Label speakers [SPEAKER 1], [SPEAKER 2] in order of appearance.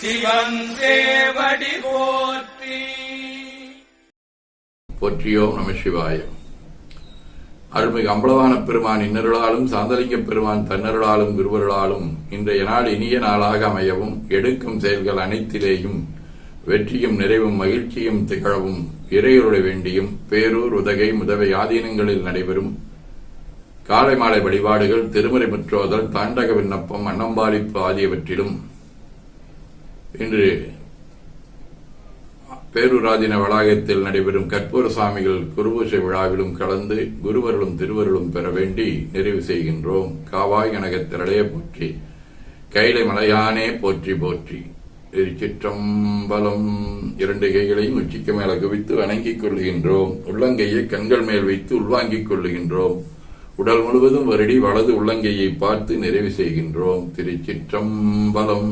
[SPEAKER 1] சிவன் சேவடி போற்றி.
[SPEAKER 2] போற்றியோம் நம சிவாயம் அருள்மிகு அம்பலவான பெருமான் இன்னருளாலும் சாந்தலிங்க பெருமான் தன்னருளாலும் குருவருளாலும் இன்றைய நாள் இனிய நாளாக அமையவும் எடுக்கும் செயல்கள் அனைத்திலேயும் வெற்றியும் நிறைவும் மகிழ்ச்சியும் திகழவும் இறையருளை வேண்டியும் பேரூர் உதகை முதவை ஆதீனங்களில் நடைபெறும். காலை மாலை வழிபாடுகள் திருமறை முற்றோதல் தாண்டக விண்ணப்பம் அன்னம்பாளிப்பு ஆகியவற்றிலும் இன்று பேரூராதின வளாகத்தில் நடைபெறும் கற்பூர சுவாமிகள் குருபூஷை விழாவிலும் கலந்து குருவருளும் திருவருளும் பெற வேண்டி நிறைவு செய்கின்றோம். காவாய் கனகத்திரளைய போற்றி கைலை மலையானே போற்றி போற்றி. திருச்சிற்றம்பலம் இரண்டு கைகளையும் உச்சிக்கு மேல குவித்து வணங்கிக் கொள்கின்றோம் உள்ளங்கையை கண்கள் மேல் வைத்து உள்வாங்கிக் கொள்ளுகின்றோம். உடல் முழுவதும் வருடி வலது உள்ளங்கையை பார்த்து நிறைவு செய்கின்றோம். திருச்சிற்றம்பலம்